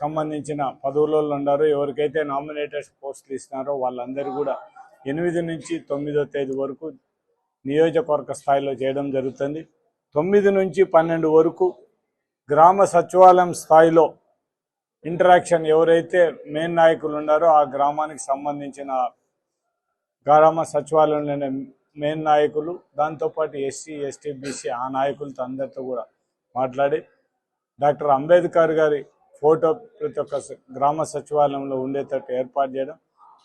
సంబంధించిన పదవులలో ఉన్నారో ఎవరికైతే నామినేటెడ్ పోస్టులు ఇస్తున్నారో వాళ్ళందరూ కూడా ఎనిమిది నుంచి తొమ్మిదో తేదీ వరకు నియోజకవర్గ స్థాయిలో చేయడం జరుగుతుంది. తొమ్మిది నుంచి పన్నెండు వరకు గ్రామ సచివాలయం స్థాయిలో ఇంటరాక్షన్ ఎవరైతే మెయిన్ నాయకులు ఉన్నారో ఆ గ్రామానికి సంబంధించిన గ్రామ సచివాలయంలోనే మెయిన్ నాయకులు దాంతోపాటు ఎస్సీ ఎస్టీ బీసీ ఆ నాయకులతో అందరితో కూడా మాట్లాడి డాక్టర్ అంబేద్కర్ గారి ఫోటో ప్రతి ఒక్క స- గ్రామ సచివాలయంలో ఉండేటట్టు ఏర్పాటు చేయడం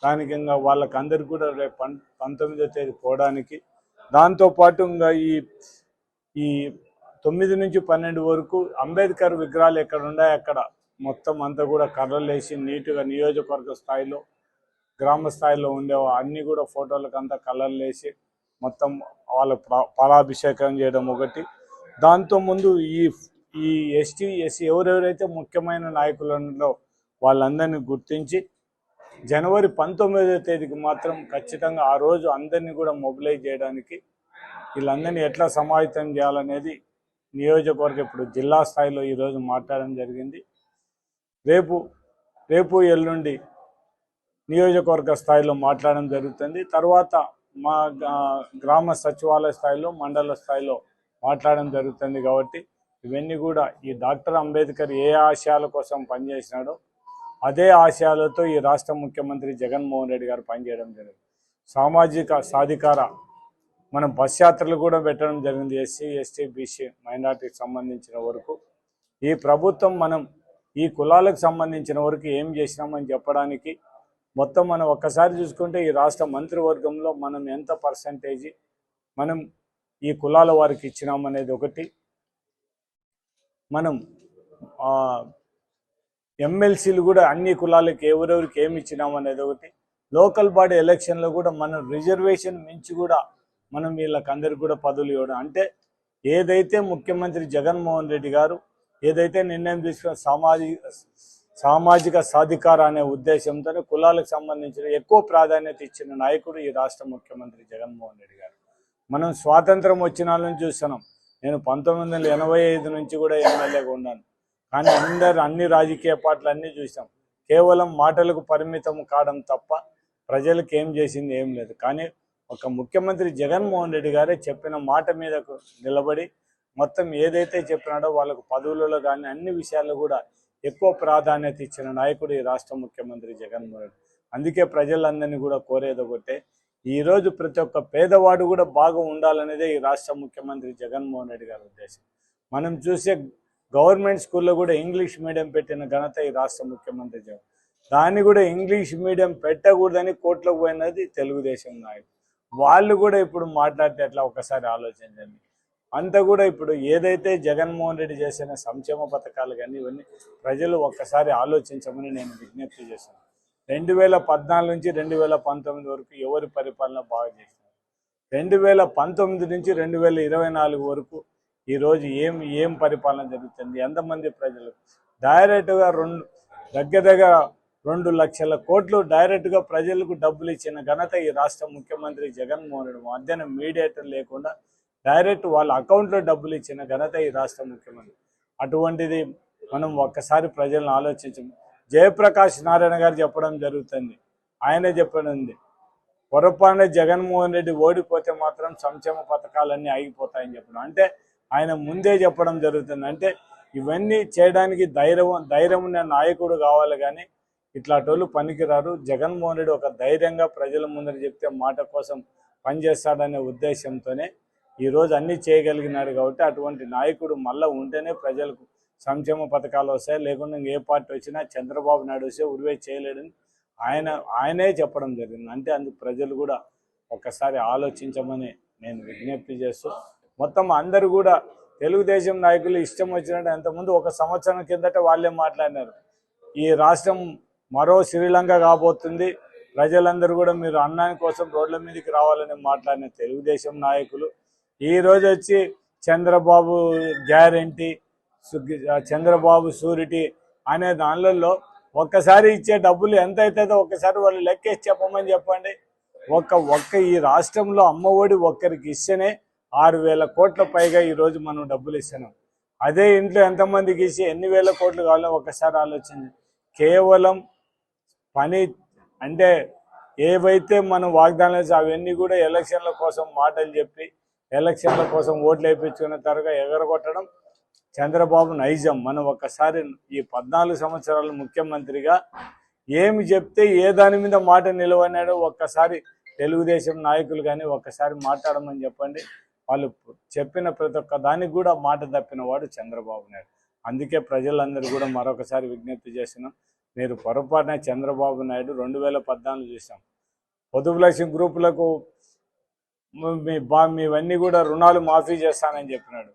దానికి ఇంకా వాళ్ళకి అందరికి కూడా రేపు పం పంతొమ్మిదో తేదీ పోవడానికి. దాంతోపాటు ఇంకా ఈ ఈ తొమ్మిది నుంచి పన్నెండు వరకు అంబేద్కర్ విగ్రహాలు ఎక్కడ ఉన్నాయో అక్కడ మొత్తం అంతా కూడా కర్రలు వేసి నీట్గా నియోజకవర్గ స్థాయిలో గ్రామ స్థాయిలో ఉండే అన్నీ కూడా ఫోటోలకు అంతా కలర్లు వేసి మొత్తం వాళ్ళ ప్రా- పాలాభిషేకం చేయడం ఒకటి. దాంతో ముందు ఈ ఈ ఎస్టీ ఎస్సీ ఎవరెవరైతే ముఖ్యమైన నాయకులు ఉన్నారో వాళ్ళందరినీ గుర్తించి జనవరి పంతొమ్మిదవ తేదీకి మాత్రం ఖచ్చితంగా ఆ రోజు అందరినీ కూడా మొబిలైజ్ చేయడానికి వీళ్ళందరినీ ఎట్లా సమాహితం చేయాలనేది నియోజకవర్గ ఇప్పుడు జిల్లా స్థాయిలో ఈరోజు మాట్లాడడం జరిగింది. రేపు రేపు ఎల్లుండి నియోజకవర్గ స్థాయిలో మాట్లాడడం జరుగుతుంది. తర్వాత మా గ్రామ సచివాలయ స్థాయిలో మండల స్థాయిలో మాట్లాడడం జరుగుతుంది కాబట్టి ఇవన్నీ కూడా ఈ డాక్టర్ అంబేద్కర్ ఏ ఆశయాల కోసం పనిచేసినాడో అదే ఆశయాలతో ఈ రాష్ట్ర ముఖ్యమంత్రి జగన్మోహన్ రెడ్డి గారు పనిచేయడం జరిగింది. సామాజిక సాధికార మనం బస్ యాత్రలు కూడా పెట్టడం జరిగింది ఎస్సీ ఎస్టీ బీసీ మైనార్టీకి సంబంధించిన వరకు. ఈ ప్రభుత్వం మనం ఈ కులాలకు సంబంధించిన వరకు ఏం చేసినామని చెప్పడానికి మొత్తం మనం ఒక్కసారి చూసుకుంటే ఈ రాష్ట్ర మంత్రివర్గంలో మనం ఎంత పర్సంటేజీ మనం ఈ కులాల వారికి ఇచ్చినామనేది ఒకటి. మనం ఎమ్మెల్సీలు కూడా అన్ని కులాలకి ఎవరెవరికి ఏమి ఇచ్చినాం అనేది ఒకటి లోకల్ బాడీ ఎలక్షన్లో కూడా మనం రిజర్వేషన్ మించి కూడా మనం వీళ్ళకి అందరికి కూడా పదవులు ఇవ్వడం. అంటే ఏదైతే ముఖ్యమంత్రి జగన్మోహన్ రెడ్డి గారు ఏదైతే నిర్ణయం తీసుకున్న సామాజిక సామాజిక సాధికార అనే ఉద్దేశంతో కులాలకు సంబంధించిన ఎక్కువ ప్రాధాన్యత ఇచ్చిన నాయకుడు ఈ రాష్ట్ర ముఖ్యమంత్రి జగన్మోహన్ రెడ్డి గారు. మనం స్వాతంత్రం వచ్చిన వాళ్ళని చూస్తున్నాం. నేను పంతొమ్మిది వందల ఎనభై ఐదు నుంచి కూడా ఎమ్మెల్యేగా ఉన్నాను. కానీ అందరు అన్ని రాజకీయ పార్టీలు అన్నీ చూసాం. కేవలం మాటలకు పరిమితం కావడం తప్ప ప్రజలకు ఏం చేసింది ఏం లేదు. కానీ ఒక ముఖ్యమంత్రి జగన్మోహన్ రెడ్డి గారే చెప్పిన మాట మీద నిలబడి మొత్తం ఏదైతే చెప్పినాడో వాళ్ళకు పదవులలో కానీ అన్ని విషయాల్లో కూడా ఎక్కువ ప్రాధాన్యత ఇచ్చిన నాయకుడు ఈ రాష్ట్ర ముఖ్యమంత్రి జగన్మోహన్ రెడ్డి. అందుకే ప్రజలందరినీ కూడా కోరేది ఈరోజు ఈ రోజు ప్రతి ఒక్క పేదవాడు కూడా బాగా ఉండాలనేదే ఈ రాష్ట్ర ముఖ్యమంత్రి జగన్మోహన్ రెడ్డి గారి ఉద్దేశం. మనం చూసే గవర్నమెంట్ స్కూల్లో కూడా ఇంగ్లీష్ మీడియం పెట్టిన ఘనత ఈ రాష్ట్ర ముఖ్యమంత్రి జగన్ దాన్ని కూడా ఇంగ్లీష్ మీడియం పెట్టకూడదని కోర్టులకు పోయినది తెలుగుదేశం నాయకులు. వాళ్ళు కూడా ఇప్పుడు మాట్లాడితే అట్లా ఒకసారి ఆలోచించండి అంతా కూడా ఇప్పుడు ఏదైతే జగన్మోహన్ రెడ్డి చేసిన సంక్షేమ పథకాలు కానీ ఇవన్నీ ప్రజలు ఒక్కసారి ఆలోచించమని నేను విజ్ఞప్తి చేశాను రెండు వేల పద్నాలుగు నుంచి రెండు వేల పంతొమ్మిది వరకు ఎవరి పరిపాలన బాగా చేసినారు రెండు వేల పంతొమ్మిది నుంచి రెండు వేల ఇరవై నాలుగు వరకు ఈరోజు ఏం ఏం పరిపాలన జరుగుతుంది? ఎంతమంది ప్రజలు? డైరెక్ట్గా రెండు దగ్గర దగ్గర రెండు లక్షల కోట్లు డైరెక్ట్గా ప్రజలకు డబ్బులు ఇచ్చిన ఘనత ఈ రాష్ట్ర ముఖ్యమంత్రి జగన్మోహన్ రెడ్డి. మధ్యాహ్నం మీడియేటర్ లేకుండా డైరెక్ట్ వాళ్ళ అకౌంట్లో డబ్బులు ఇచ్చిన ఘనత ఈ రాష్ట్ర ముఖ్యమంత్రి. అటువంటిది మనం ఒక్కసారి ప్రజలను ఆలోచించము జయప్రకాష్ నారాయణ గారు చెప్పడం జరుగుతుంది. ఆయనే చెప్పనుంది. పొరపాటున జగన్మోహన్ రెడ్డి ఓడిపోతే మాత్రం సంక్షేమ పథకాలన్నీ ఆగిపోతాయని చెప్పడం. అంటే ఆయన ముందే చెప్పడం జరుగుతుంది. అంటే ఇవన్నీ చేయడానికి ధైర్యం ధైర్యం ఉన్న నాయకుడు కావాలి కానీ ఇట్లాంటి పనికిరారు. జగన్మోహన్ రెడ్డి ఒక ధైర్యంగా ప్రజల ముందర చెప్తే మాట కోసం పనిచేస్తాడనే ఉద్దేశంతోనే ఈరోజు అన్నీ చేయగలిగినాడు కాబట్టి అటువంటి నాయకుడు మళ్ళీ ఉంటేనే ప్రజలకు సంక్షేమ పథకాలు వస్తాయి? లేకుండా ఏ పార్టీ వచ్చినా చంద్రబాబు నాయుడు వస్తే ఉరివే చేయలేడని ఆయన ఆయనే చెప్పడం జరిగింది. అంటే అందుకు ప్రజలు కూడా ఒక్కసారి ఆలోచించమని నేను విజ్ఞప్తి చేస్తూ మొత్తం అందరూ కూడా తెలుగుదేశం నాయకులు ఇష్టం వచ్చినట్టు అంతకుముందు ఒక సంవత్సరం కిందట వాళ్ళే మాట్లాడినారు. ఈ రాష్ట్రం మరో శ్రీలంక కాబోతుంది. ప్రజలందరూ కూడా మీరు అన్నాని కోసం రోడ్ల మీదకి రావాలని మాట్లాడిన తెలుగుదేశం నాయకులు. ఈ వచ్చి చంద్రబాబు గ్యారంటీ చంద్రబాబు సూరిటీ అనే దానిలలో ఒక్కసారి ఇచ్చే డబ్బులు ఎంత అవుతుందో ఒక్కసారి వాళ్ళు లెక్కేసి చెప్పమని చెప్పండి. ఒక్క ఒక్క ఈ రాష్ట్రంలో అమ్మ ఒడి ఒక్కరికి ఇస్తేనే ఆరు వేల కోట్ల పైగా ఈరోజు మనం డబ్బులు ఇస్తున్నాం. అదే ఇంట్లో ఎంతమందికి ఇచ్చి ఎన్ని వేల కోట్లు కావాలో ఒక్కసారి ఆలోచించి కేవలం పని అంటే ఏవైతే మనం వాగ్దానాలు చేసి అవన్నీ కూడా ఎలక్షన్ల కోసం మాటలు చెప్పి ఎలక్షన్ల కోసం ఓట్లు వేయించుకున్న తరగా ఎగరగొట్టడం చంద్రబాబు నైజం. మనం ఒక్కసారి ఈ పద్నాలుగు సంవత్సరాలు ముఖ్యమంత్రిగా ఏమి చెప్తే ఏ దాని మీద మాట నిలవనాడో ఒక్కసారి తెలుగుదేశం నాయకులు కానీ ఒక్కసారి మాట్లాడమని చెప్పండి. వాళ్ళు చెప్పిన ప్రతి ఒక్క దానికి కూడా మాట తప్పిన వాడు చంద్రబాబు నాయుడు. అందుకే ప్రజలందరూ కూడా మరొకసారి విజ్ఞప్తి చేస్తున్నాం. మీరు పొరపాటున చంద్రబాబు నాయుడు రెండు వేల పద్నాలుగు చూసాం. పొదుపు లక్ష్యం గ్రూపులకు మీ బా మీవన్నీ కూడా రుణాలు మాఫీ చేస్తానని చెప్పినాడు.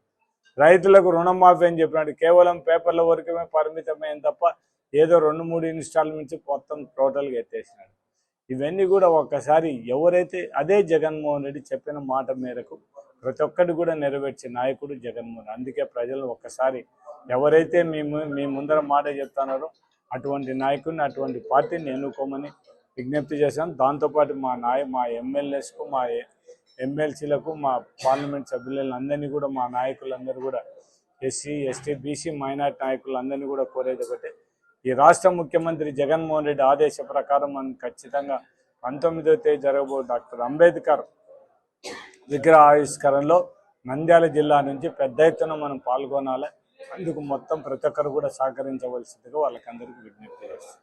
రైతులకు రుణం మాఫీ అని చెప్పినాడు. కేవలం పేపర్ల వరకమే పరిమితమైన తప్ప ఏదో రెండు మూడు ఇన్స్టాల్మెంట్స్ మొత్తం టోటల్గా ఎత్తేసినాడు. ఇవన్నీ కూడా ఒక్కసారి ఎవరైతే అదే జగన్మోహన్ రెడ్డి చెప్పిన మాట మేరకు ప్రతి ఒక్కటి కూడా నెరవేర్చే నాయకుడు జగన్మోహన్ అందుకే ప్రజలు ఒక్కసారి ఎవరైతే మీ మీ ముందర మాట చెప్తున్నారో అటువంటి నాయకుడిని అటువంటి పార్టీని ఎన్నుకోమని విజ్ఞప్తి చేశాను దాంతోపాటు మా నాయ మా ఎమ్మెల్యేస్కు మా ఎమ్మెల్సీలకు మా పార్లమెంట్ సభ్యులందరినీ కూడా మా నాయకులందరూ కూడా ఎస్సీ ఎస్టీ బీసీ మైనార్టీ నాయకులందరినీ కూడా కోరేది ఒకటే. ఈ రాష్ట్ర ముఖ్యమంత్రి జగన్మోహన్ రెడ్డి ఆదేశ ప్రకారం మనం ఖచ్చితంగా పంతొమ్మిదవ తేదీ జరగబో డాక్టర్ అంబేద్కర్ విగ్రహ ఆవిష్కరణలో నంద్యాల జిల్లా నుంచి పెద్ద ఎత్తున మనం పాల్గొనాలి. అందుకు మొత్తం ప్రతి ఒక్కరు కూడా సహకరించవలసిందిగా వాళ్ళకందరికీ విజ్ఞప్తి చేస్తాం